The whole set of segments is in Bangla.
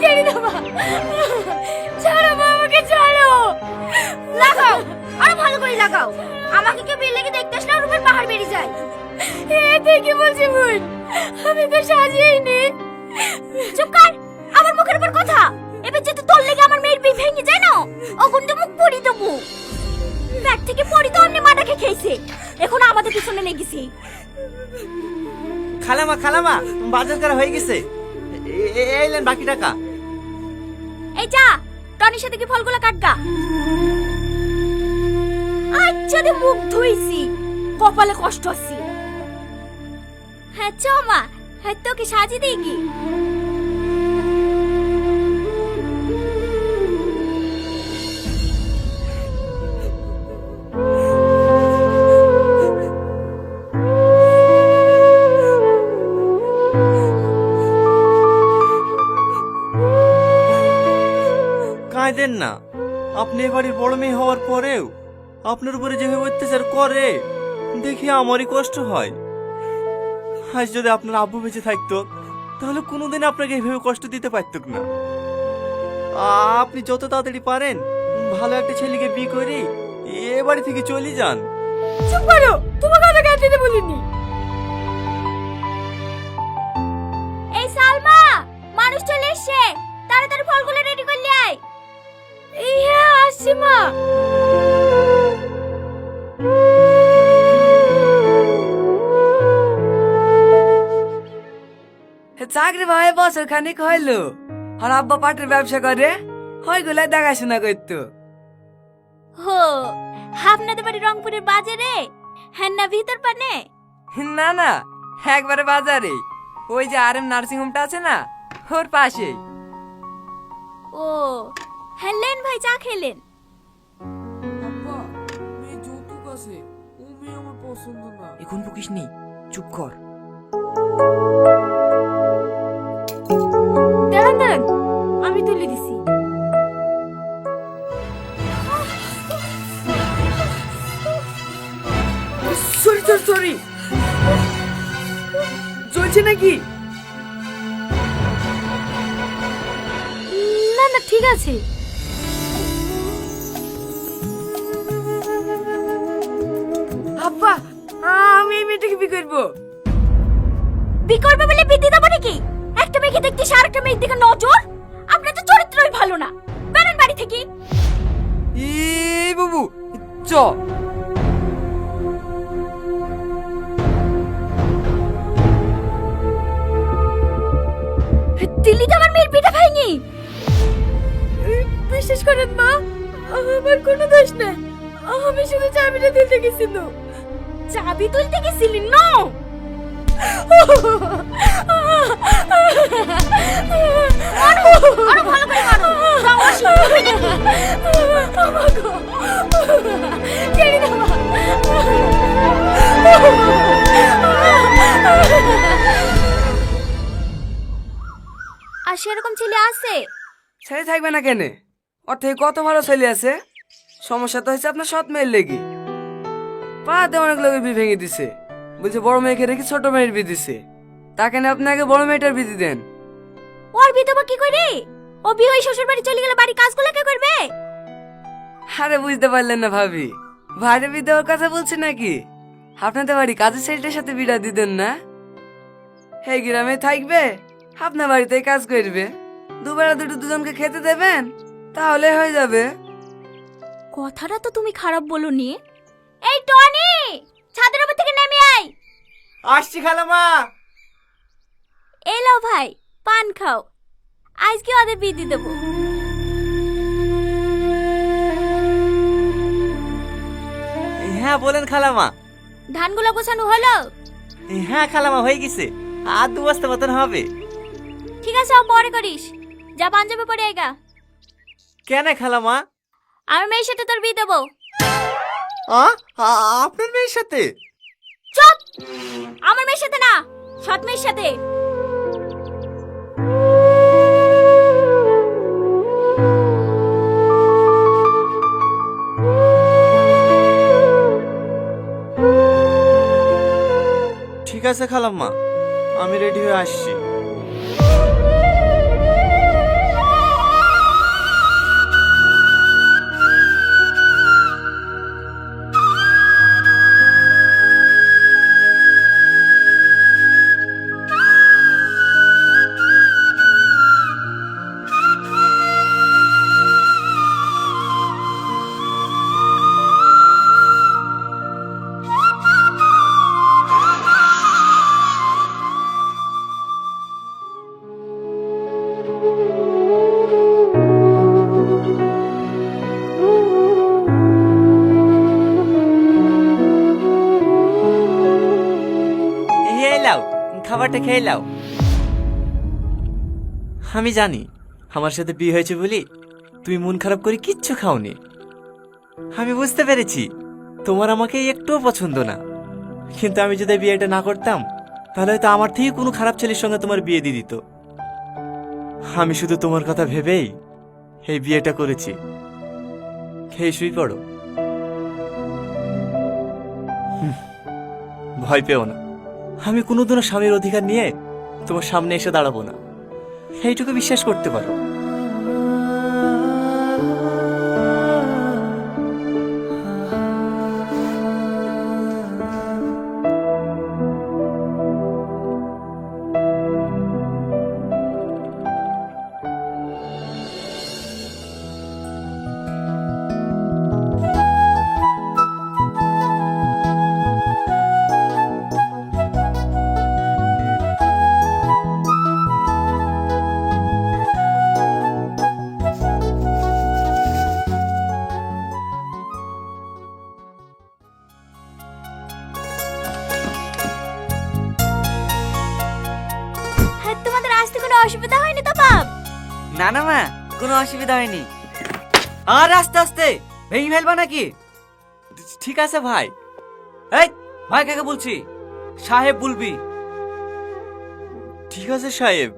ছেড়ে দাও মা। ছাড়ো মা, আমাকে ছাড়ো। লাগাও, আরও ভালো করে লাগাও। আমাকে কেউ বিল লেগে দেখতে আসলে রুমের পাহাড় বেরিয়ে যায়। এ কি বলছিস বোন আমি তো সাজিয়েই নি চুপ কর, আমার মুখের উপর কথা। এবার যদি তোর লেগে আমার মেয়ের বি ভেঙে যায় না অগুন তো মুখ পড়ি দেবো। ব্যাগ থেকে পড়ি তো অমনি মাটাকে খেয়েছে। এখন আমাদের পিছনে লেগেছে। খালামা খালামা, বাজার করা হয়ে গেছে। এ- এ- এইলেন বাকি টাকা। এই যা টনির সাথে কি ফলগুলো কাটগা? আচ্ছা রে, মুখ ধুইছি। কপালে কষ্ট আছে হ্যাঁ চ মা। হ্যাঁ তোকে সাজিয়ে দিই কি? আপনি বাড়ির বড় মেয়ে হওয়ার পরেও আপনার উপরে যেভাবে অত্যাচার করে, দেখি আমারই কষ্ট হয়। আজ যদি আপনার আব্বু বেঁচে থাকতো, তাহলে কোনোদিন আপনাকে এইভাবে কষ্ট দিতে পারত না। আপনি যত তাড়াতাড়ি পারেন, ভালো একটা ছেলেকে বিয়ে করে এ বাড়ি থেকে চলে যান। চুপ করো! তোমার কথা কাটতে দিতে বলিনি। চাকরি ভাই বছর খানিক হইল। আর আব্বা পাটের ব্যবসা করে হয়গুলাই দেখাশোনা করতো। হো আপনাদের বাড়ি রংপুরের বাজারে? হ্যাঁ না ভিতর পানে? না না একবারে বাজারে ওই যে আর এম নার্সিং হোমটা আছে না ওর পাশেই। ও হ্যাঁ লেন ভাই চা খেলেন। এখন বকিস নি চুপ কর। দাঁড়ান দাঁড়ান আমি তুলে দিছি। Sorry sorry sorry. চলছে নাকি? না না ঠিক আছে। আব্বা আমি এই মেয়েটাকে বিয়ে করব। বি করবে বলে বিদ্যে দেবো নাকি? মেয়েকে দেখতে আর একটা মেয়ের দিকে নজর? আপনার তো চরিত্রই ভালো না। বেরেন বাড়ি থেকে। এই বাবু চ। দিল্লিতে আমার মেয়ের পিঠা ভাইনি বিশ্বাস করেন মা আমার কোনো দোষ নেই। আমি শুধু চাবিটা তুলতে গেছিল। চাবি তুলতে গেছিলি? না! আরও সেরকম ছেলে আছে? ছেলে থাকবে না কেন? ওর থেকে কত ভালো ছেলে আছে? সমস্যা তো হয়েছে আপনার সৎ মেয়ের লেগে। পাড়াতে অনেক লোক ভেঙে দিছে। বলছে বড় মেয়েকে রেখে ছোট মেয়ের বিয়ে দিছে। তাকে না আপনি আগে বড় মেয়েটার বিধি দেন। ওর বিয়ে বিধবা কি করে? ও বিয়ে হয়ে শ্বশুর বাড়ি চলে গেলে বাড়ি কাজগুলো কে করবে? আরে বুঝতে পারলেন না ভাবি। ভাইরে বিয়ে দেওয়ার কথা বলছে নাকি? আপনাদের বাড়ি কাজের ছেলেটার সাথে বিড়া দিতেন না। হে গ্রামে থাকবে আপনার বাড়িতেই কাজ করবে। দুবেলা দুটো দুজনকে খেতে দেবেন তাহলে হয়ে যাবে। কথাটা তো তুমি খারাপ বলনি। এই টনি ছাদের আসছি খালামা। এলো ভাই পান খাও। আজকে ওদের বিয়ে দেবো। হ্যাঁ বলেন খালামা। ধানগুলো গোছানো হলো? হ্যাঁ খালামা হয়ে গেছে। আর দু বস্তা মতন হবে। ঠিক আছে ও পরে করিস। যা পাঞ্জাবে পরে আয়গা কেন খালামা? আমার মেয়ের সাথে তোর বিয়ে দেবো। আ? আ- আপনার মেয়ের সাথে? চুপ! আমার মেয়ের সাথে না সৎ সাথে। ঠিক আছে খালাম্মা আমি রেডি হয়ে আসছি। খাবারটা খেয়ে নাও। আমি জানি, আমার সাথে বিয়ে হয়েছে বলি তুমি মন খারাপ করে কিচ্ছু খাওনি। আমি বুঝতে পেরেছি, তোমার আমাকে একটুও পছন্দ না। কিন্তু আমি যদি বিয়েটা না করতাম, তাহলে হয়তো আমার থেকে কোনো খারাপ ছেলের সঙ্গে তোমার বিয়ে দিয়ে দিত। আমি শুধু তোমার কথা ভেবেই এই বিয়েটা করেছি। খেয়ে শুই পড়ো। ভয় পেও না। আমি কোনোদিনও স্বামীর অধিকার নিয়ে তোমার সামনে এসে দাঁড়াবো না। এইটুকু বিশ্বাস করতে পারো। না না মা কোনো অসুবিধা হয়নি। আর আস্তে আস্তে ভেঙে ফেলবা নাকি? ঠিক আছে ভাই। এই ভাই কাকে বলছি? সাহেব বলবি। ঠিক আছে সাহেব।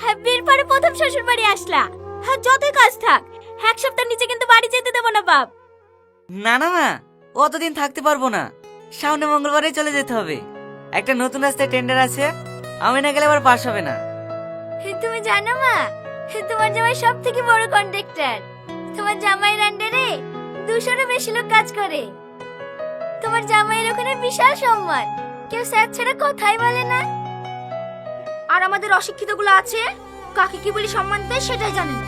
হ্যাঁ বিয়ের পরে প্রথম শ্বশুর বাড়ি আসলা। হ্যাঁ যতই কাজ থাক এক সপ্তাহ নিচে কিন্তু বাড়ি যেতে দেবো না বাপ। না না মা অতদিন থাকতে পারব না। সামনে মঙ্গলবারেই চলে যেতে হবে। একটা নতুন রাস্তায় টেন্ডার আছে আমি না গেলে আবার পাস হবে না। তুমি জানো মা তোমার জামাই সব থেকে বড় কন্ট্রাক্টর তোমার জামাইয়ের আন্ডারে দুশোরও বেশি লোক কাজ করে। তোমার জামাইয়ের ওখানে বিশাল সম্মান। কেউ স্যার ছাড়া কথাই বলে না। আর আমাদের অশিক্ষিতগুলো আছে কাকে কি বলি সম্মান দেয় সেটাই জানে না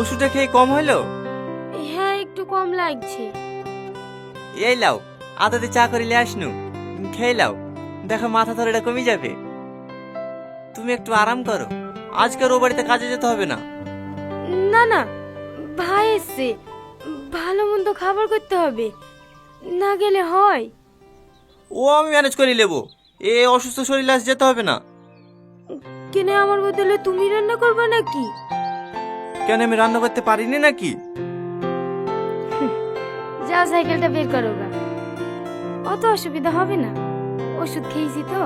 ওষুধটা খেয়ে কম হলো? কম লাগছে। এই লাও আদাতে চা করিলে আসনু খেয়ে লাও দেখো মাথা ধরেটা কমে যাবে। তুমি একটু আরাম করো আজকের ও বাড়িতে কাজে যেতে হবে না। না না ভাই এসছে ভালো মন্দ খাবার করতে হবে না গেলে হয়। ও আমি ম্যানেজ করে নেব এ অসুস্থ শরীরে আজ যেতে হবে না। কিনে আমার বদলে তুমি রান্না করবে নাকি? কেন আমি রান্না করতে পারিনি নাকি? যা সাইকেলটা বের করো গা। অত অসুবিধা হবে না। ওষুধ খেয়েছি তো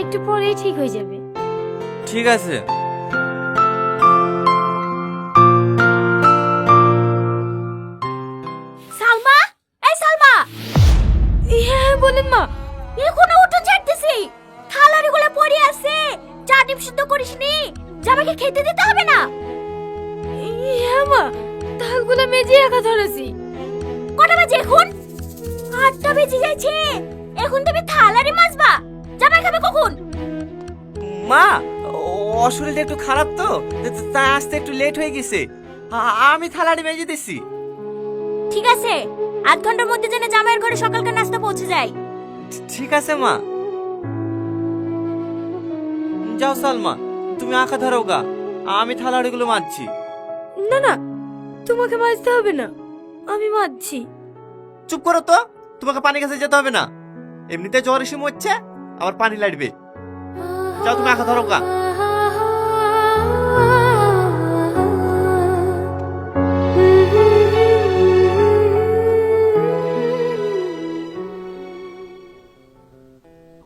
একটু পরেই ঠিক হয়ে যাবে। ঠিক আছে। সালমা? এই সালমা! হ্যাঁ বলেন মা। এখনও উঠো ছাড়তেছি। থালারি গুলো পড়ে আছে। চা ডিম সিদ্ধ করিসনি খেতে দিতে হবে না। হ্যাঁ মা থালগুলো মেজে একা ধরেছি। কটা বাজে এখন? আটটা বেজে যাচ্ছে এখন তুমি থালারি মাজবা। জামাই খাবে কখন? মা ও শরীরটা একটু খারাপ তো তা- তাই আসতে একটু লেট হয়ে গেছে। আমি থালাটি মেজে দিছি। ঠিক আছে আধ ঘণ্টার মধ্যে যেন জামাইয়ের ঘরে সকালকার নাস্তা পৌঁছে যায়। ঠিক আছে মা। যাও সালমা তুমি আঁকা ধরো গা আমি থালাড়িগুলো মাজছি। না না তোমাকে মাজতে হবে না। আমি মাজছি চুপ করো তো তোমাকে পানি কাছে যেতে হবে না। এমনিতে জ্বর এসে মরছে আবার পানি লাগবে। যাও তুমি আঁকা ধরো গা।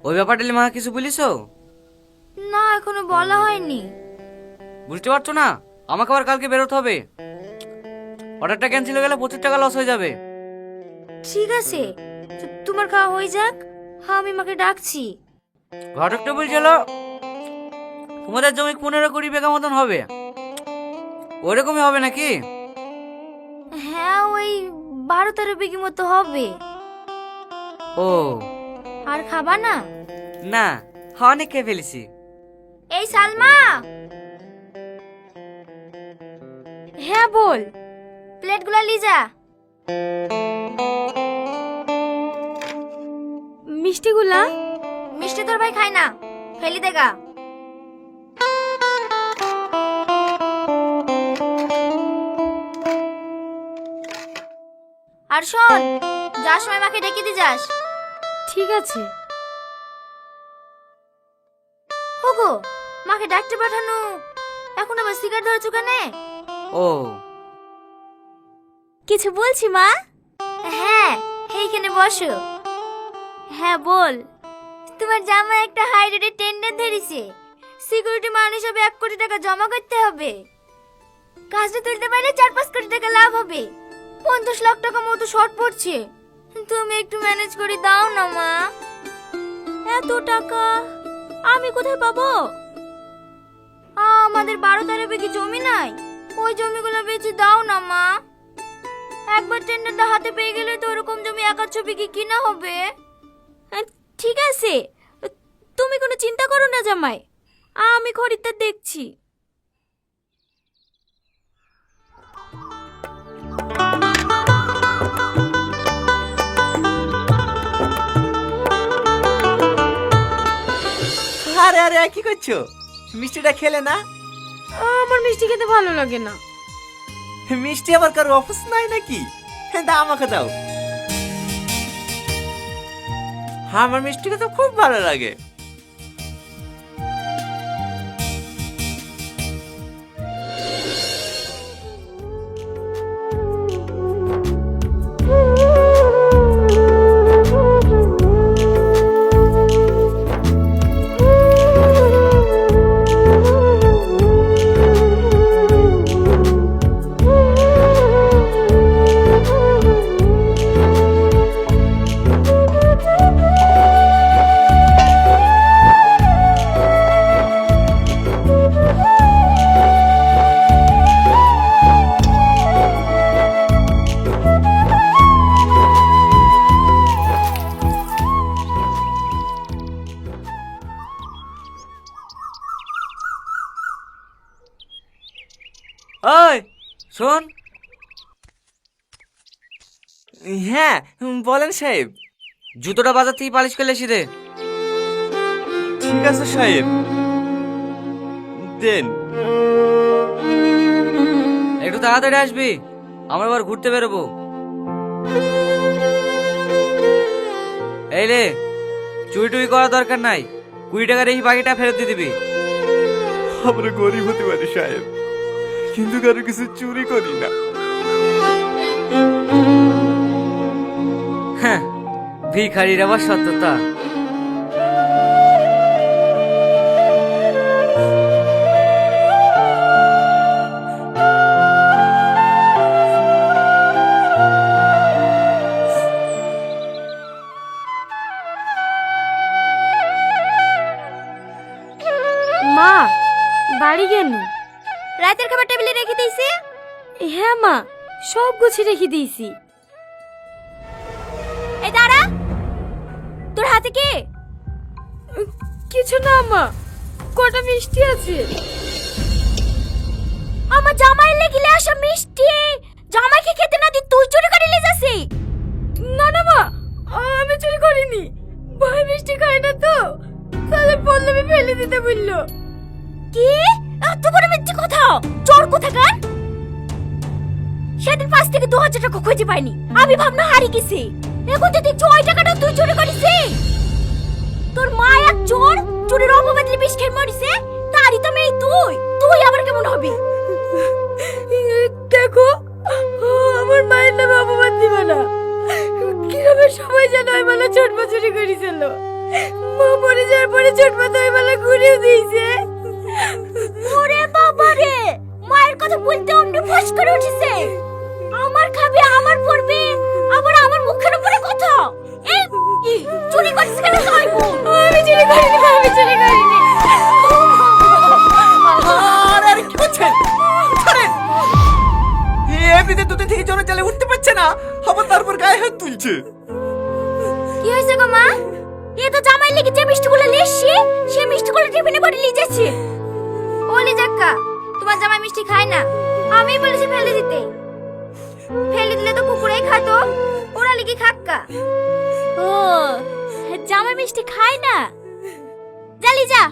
ওই ব্যাপারটা মা কিছু বলিস? না এখনও বলা হয়নি। বুঝতে পারছ না? আমাকে আবার কালকে বেরোতে হবে। অর্ডারটা ক্যান্সেল হয়ে গেলে প্রচুর টাকা লস হয়ে যাবে। ঠিক আছে তো- তোমার খাওয়া হয়ে যাক। হ্যাঁ আমি মাকে ডাকছি। ঘটকটা বলছিল তোমাদের জমি পনেরো কুড়ি বিঘা মতন হবে। ওরকমই হবে নাকি? হ্যাঁ ওই বারো তেরো বিঘি মতো হবে। ও। আর খাবা না? না অনেক খেয়ে ফেলেছি। এই সালমা! হ্যাঁ বল। প্লেটগুলো লিজা মিষ্টিগুলা? মিষ্টি তোর ভাই খায় না। ফেলি দেগা আর শোন যার সময় মাকে ডেকে দি যাস। ঠিক আছে। ওগো মাকে ডাকতে পাঠানো। এখন আবার সিগারেট ধরেছো কেনে? ও কিছু বলছি মা? হ্যাঁ এইখানে বসো। হ্যাঁ বল। তোমার জামা একটা হাই রেটের টেন্ডার ধরেছে। সিকিউরিটি মান হিসাবে এক কোটি টাকা জমা করতে হবে। কাজটা তুলতে পারলে চার পাঁচ কোটি টাকা লাভ হবে। পঞ্চাশ লাখ টাকা মতো শর্ট পড়ছে। তুমি একটু ম্যানেজ করে দাও না মা। এত টাকা আমি কোথায় পাবো? আমাদের বারো তেরো বিঘি জমি নাই। ওই জমিগুলো বেচে দাও না মা। একবার টেন্ডারটা হাতে পেয়ে গেলে তো ওরকম জমি এক ছবি কি কিনা হবে? ঠিক আছে। তুমি কোনো চিন্তা করো না জামাই। আমি খরিদ্দার দেখছি। আরে আরে কি করছ? মিষ্টিটা খেলে না? আমার মিষ্টি খেতে ভালো লাগে না। মিষ্টি আবার কারও অফিস নাই নাকি? হ্যাঁ দাও আমাকে দাও। হ্যাঁ আমার মিষ্টি খুব ভালো লাগে। হ্যাঁ বলেন সাহেব। জুতোটা বাজার থেকে পালিশ করে এসে দে ঠিক আছে সাহেব। দেন। একটু তাড়াতাড়ি আসবি আমরা আবার ঘুরতে বেরোবো। এই রে চুরি টুরি করার দরকার নাই। কুড়ি টাকার এই বাকিটা ফেরত দিয়ে দিবি। আমরা গরিব হতে পারি সাহেব কিন্তু কারও কিছু চুরি করি না। ভিখারির আবার সত্যতা। মা বাড়ি গেল রাতের খাবার টেবিলে রেখে দিয়েছি? হ্যাঁ মা সব গুছিয়ে রেখে দিয়েছি। না মা। কটা মিষ্টি আছে? আমার জামাই লেগিলে আসা মিষ্টি। জামাইকে খেতে না দি তুই চুরি করে নিয়ে যাসি। না না মা। আমি চুরি করিনি। ভাই মিষ্টি খায় না তো। তাহলে পল্লবী ফেলে দিতে বলল। কি? এত বড় মিথ্যে কথা? চোর কোথাকার? সেদিন পাঁচ থেকে দু হাজার টাকা খুঁজে পাইনি। আমি ভাবনা হারিয়ে গেছি। এখন যদি ছয় টাকাটা তুই চুরি করিস? তোর মা এক চোর চুরির অপবাদে বিষ খেয়ে মরিছে তারই তো মেয়ে তুই। তুই আবার কেমন হবি? দেখো আমার মায়ের নামে অপমান দিবে না। কীভাবে সবাই যেন ওই বেলা ছোট চুরি করেছিল। মা মরে যাওয়ার পরে ছোট মাথা ওই বেলা ঘুরিয়ে দিয়েছে। ওরে বাবা রে মায়ের কথা বলতে অমনি ফস করে উঠেছে। আমার খাবে আমার পড়বে আবার আমার মুখের উপরে কথা। এই, চুরি করছিস কেন তুই আমি চুরি করিনি আমি চুরি করিনি। আরে কি ছাড়েন এমনিতে দুদিন থেকে জ্বরে চালে উঠতে পারছে না আবার তারপর গায়ে হাত তুলছে। কি হয়েছে গো মা? এ তো জামাই লেগে যে মিষ্টিগুলো লেসছি সে মিষ্টিগুলো টিফিনে ভরে নিয়ে যাচ্ছে। ওলি জাক্কা তোমার জামাই মিষ্টি খায় না। আমি বলেছি ফেলে দিতে। ফেলে দিলে তো কুকুরেই খাতো ওরা লিখে খাক্কা ও জামাই মিষ্টি খায় না। জালি যা।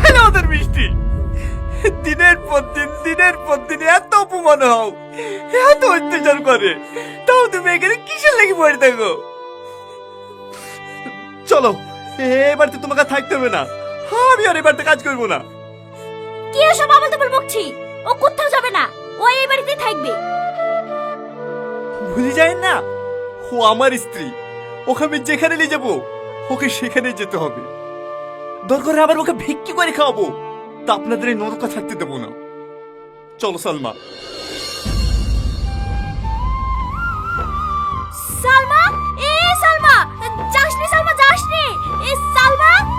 ফেলে ওদের মিষ্টি। দিনের পর দিন দিনের পর দিন এত অপমান হও। এত অত্যাচার করে। তাও তুমি এখানে কিসের লেগে পড়ে থাকো? চলো এ বাড়িতে তোমাকে থাকতে হবে না। আমি আর এ বাড়িতে কাজ করব না। কি এসব আবল তাবল বকছি? ও কোথাও যাবে না। ও এই বাড়িতেই থাকবে। ভুলে যায় না? ও আমার স্ত্রী। ওকে আমি যেখানে নিয়ে যাব, ওকে সেখানে যেতে হবে। দরকার আবার ওকে ভিক্ষি করে খাওয়াবো। তা আপনাদের এই নরকা থাকতে দেবো না। চলো, সালমা। সালমা? এ, সালমা! যাসনি সালমা, যাসনি! এ, সালমা!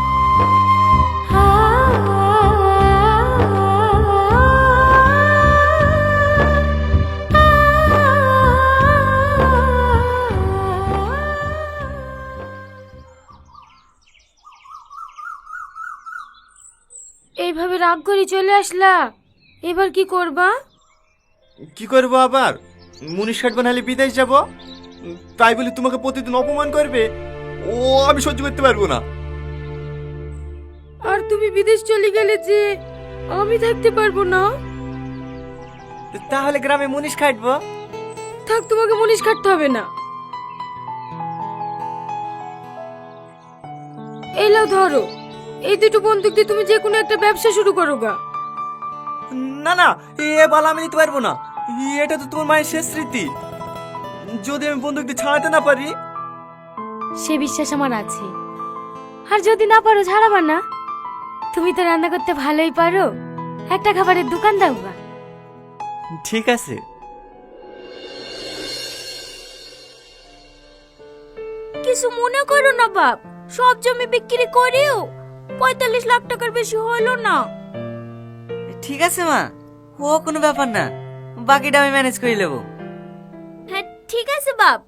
করে চলে আসলা। এবার কি করবা? কি করব আবার? মুনিশ কাট বানালে বিদেশ যাব। তাই বলে তোমাকে প্রতিদিন অপমান করবে। ও আমি সহ্য করতে পারব না। আর তুমি বিদেশ চলে গেলে যে আমি থাকতে পারব না। তাহলে গ্রামে মুনিশ খাটবো থাক তোমাকে মুনিশ কাটতে হবে না। এই লাও ধরো। এই দুটো বন্দুক দিয়ে তুমি যে কোনো একটা ব্যবসা শুরু করো গা না না এ বালা আমি নিতে পারব না। এটা তো তোমার মায়ের শেষ স্মৃতি। যদি আমি বন্দুক দিয়ে ছাড়াতে না পারি? সে বিশ্বাস আমার আছে। আর যদি না পারো ছাড়াবা না। তুমি তো রান্না করতে ভালোই পারো। একটা খাবারের দোকান দাও গা ঠিক আছে। কিছু মনে করো না বাপ সব জমি বিক্রি করেও পঁয়তাল্লিশ লাখ টাকার বেশি হলো না। ঠিক আছে মা ও কোনো ব্যাপার না বাকিটা আমি ম্যানেজ করে নেব। হ্যাঁ ঠিক আছে বাপ।